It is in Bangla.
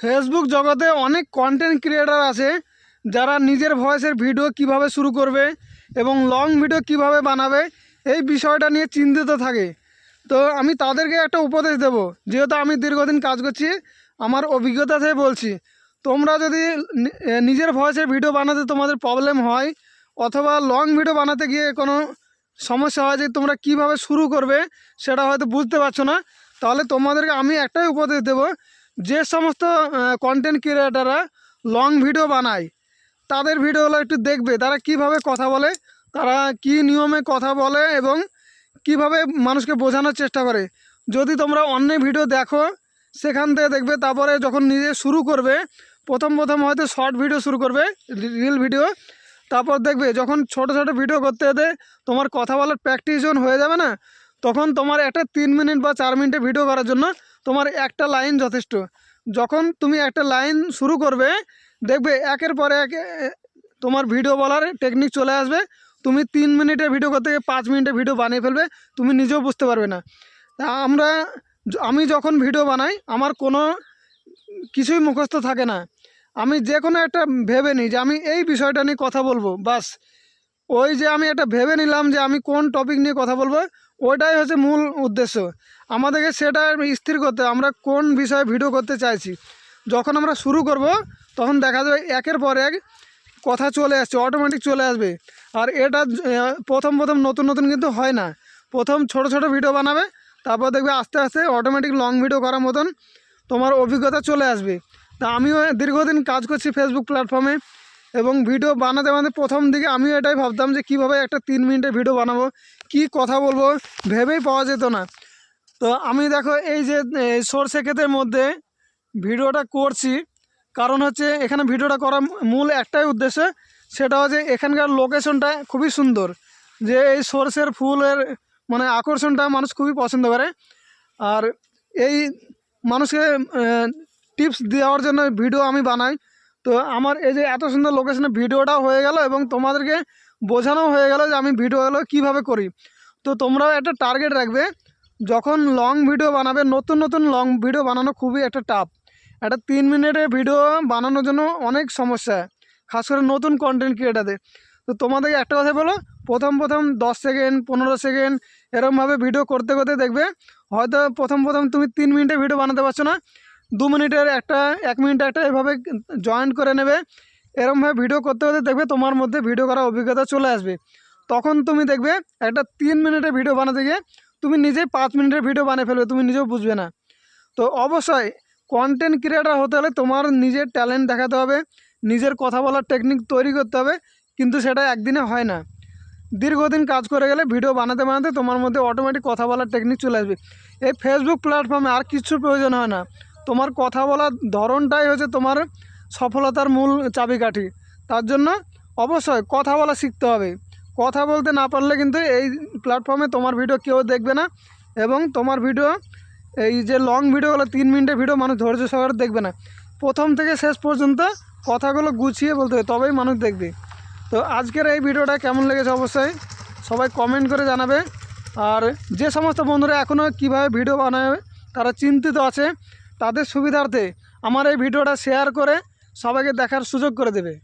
ফেসবুক জগতে অনেক কন্টেন্ট ক্রিয়েটার আছে, যারা নিজের ভয়েসের ভিডিও কীভাবে শুরু করবে এবং লং ভিডিও কীভাবে বানাবে, এই বিষয়টা নিয়ে চিন্তিত থাকে। তো আমি তাদেরকে একটা উপদেশ দেব, যেহেতু আমি দীর্ঘদিন কাজ করছি, আমার অভিজ্ঞতা থেকে বলছি, তোমরা যদি নিজের ভয়েসের ভিডিও বানাতে তোমাদের প্রবলেম হয়, অথবা লং ভিডিও বানাতে গিয়ে কোনো সমস্যা হয় যে তোমরা কীভাবে শুরু করবে, সেটা হয়তো বুঝতে পারছ না, তাহলে তোমাদেরকে আমি একটাই উপদেশ দেব যে সমস্ত কন্টেন্ট ক্রিয়েটাররা লং ভিডিও বানায়, তাদের ভিডিওগুলো একটু দেখবে, তারা কীভাবে কথা বলে, তারা কি নিয়মে কথা বলে এবং কীভাবে মানুষকে বোঝানোর চেষ্টা করে। যদি তোমরা অন্য ভিডিও দেখো, সেখান থেকে দেখবে, তারপরে যখন নিজে শুরু করবে, প্রথম প্রথম হয়তো শর্ট ভিডিও শুরু করবে রিল ভিডিও তারপর দেখবে, যখন ছোট ছোট ভিডিও করতে যেতে তোমার কথা বলার প্র্যাকটিস যখন হয়ে যাবে না তখন তোমার একটা তিন মিনিট বা চার মিনিটে ভিডিও করার জন্য তোমার একটা লাইন যথেষ্ট। যখন তুমি একটা লাইন শুরু করবে, দেখবে একের পর এক তোমার ভিডিও বলার টেকনিক চলে আসবে। তুমি তিন মিনিটের ভিডিও করতে গিয়ে পাঁচ মিনিটের ভিডিও বানিয়ে ফেলবে, তুমি নিজেও বুঝতে পারবে না। আমরা আমি যখন ভিডিও বানাই, আমার কোনো কিছুই মুখস্থ থাকে না। আমি যে কোনো একটা ভেবে নিই যে আমি এই বিষয়টা নিয়ে কথা বলব, বাস। ওই যে আমি একটা ভেবে নিলাম যে আমি কোন টপিক নিয়ে কথা বলব ওইটাই হচ্ছে মূল উদ্দেশ্য। আমাদেরকে সেটা স্থির করতে আমরা কোন বিষয়ে ভিডিও করতে চাইছি। যখন আমরা শুরু করব, তখন দেখা যাবে একের পর এক কথা চলে আসছে অটোমেটিক চলে আসবে। আর এটা, প্রথম প্রথম নতুন নতুন কিন্তু হয় না। প্রথম ছোট ছোট ভিডিও বানাবে, তারপর দেখবে আস্তে আস্তে অটোমেটিক লং ভিডিও করার মতন তোমার অভিজ্ঞতা চলে আসবে। তা আমিও দীর্ঘদিন কাজ করছি ফেসবুক প্ল্যাটফর্মে এবং ভিডিও বানাতে বানাতে প্রথম দিকে আমিও এটাই ভাবতাম যে কীভাবে একটা তিন মিনিটের ভিডিও বানাবো, কি কথা বলব ভেবেই পাওয়া যেত না। তো আমি দেখো এই যে সরষে ক্ষেতের মধ্যে ভিডিওটা করছি, কারণ হচ্ছে এখানে ভিডিওটা করার মূল একটাই উদ্দেশ্য, সেটা হচ্ছে এখানকার লোকেশনটা খুবই সুন্দর, যে এই সরষের ফুলের মানে আকর্ষণটা মানুষ খুবই পছন্দ করে। আর এই মানুষকে টিপস দেওয়ার জন্য ভিডিও আমি বানাই। তো আমার এই যে এত সুন্দর লোকেশনে ভিডিওটাও হয়ে গেল এবং তোমাদেরকে বোঝানো হয়ে গেল যে আমি ভিডিওগুলো কীভাবে করি। তো তোমরাও একটা টার্গেট রাখবে, যখন লং ভিডিও বানাবে, নতুন নতুন লং ভিডিও বানানো খুবই একটা টাফ একটা তিন মিনিটের ভিডিও বানানোর জন্য অনেক সমস্যা, খাস করে নতুন কন্টেন্ট ক্রিয়েটারদের তো তোমাদেরকে একটা কথা বলো, প্রথম প্রথম দশ সেকেন্ড পনেরো সেকেন্ড এরকমভাবে ভিডিও করতে করতে দেখবে, হয়তো প্রথম প্রথম তুমি তিন মিনিটে ভিডিও বানাতে পারছ না। দু মিনিটের একটা, এক মিনিট একটা এভাবে জয়েন্ট করে নেবে। এরকমভাবে ভিডিও করতে করতে দেখবে তোমার মধ্যে ভিডিও করার অভিজ্ঞতা চলে আসবে। তখন তুমি দেখবে একটা তিন মিনিটের ভিডিও বানাতে গিয়ে তুমি নিজেই পাঁচ মিনিটের ভিডিও বানিয়ে ফেলবে, তুমি নিজেও বুঝবে না। তো অবশ্যই কন্টেন্ট ক্রিয়েটার হতে হলে তোমার নিজের ট্যালেন্ট দেখাতে হবে, নিজের কথা বলার টেকনিক তৈরি করতে হবে, কিন্তু সেটা একদিনে হয় না। দীর্ঘদিন কাজ করে গেলে ভিডিও বানাতে বানাতে তোমার মধ্যে অটোমেটিক কথা বলার টেকনিক চলে আসবে। এই ফেসবুক প্ল্যাটফর্মে আর কিছুর প্রয়োজন হয় না। তোমার কথা বলার ধরনটাই হচ্ছে তোমার সফলতার মূল চাবিকাঠি। তার জন্য অবশ্যই কথা বলা শিখতে হবে। কথা বলতে না পারলে কিন্তু এই প্ল্যাটফর্মে তোমার ভিডিও কেউ দেখবে না এবং তোমার ভিডিও এই যে লং ভিডিওগুলো তিন মিনিটের ভিডিও মানুষ ধৈর্য সহকারে দেখবে না। প্রথম থেকে শেষ পর্যন্ত কথাগুলো গুছিয়ে বলতে হবে, তবেই মানুষ দেখবে। তো আজকের এই ভিডিওটা কেমন লেগেছে অবশ্যই সবাই কমেন্ট করে জানাবে। আর যে সমস্ত বন্ধুরা এখনও কীভাবে ভিডিও বানাবে, তারা চিন্তিত আছে। তাদের সুবিধার্থে আমার এই ভিডিওটা শেয়ার করে সবাইকে দেখার সুযোগ করে দেবে।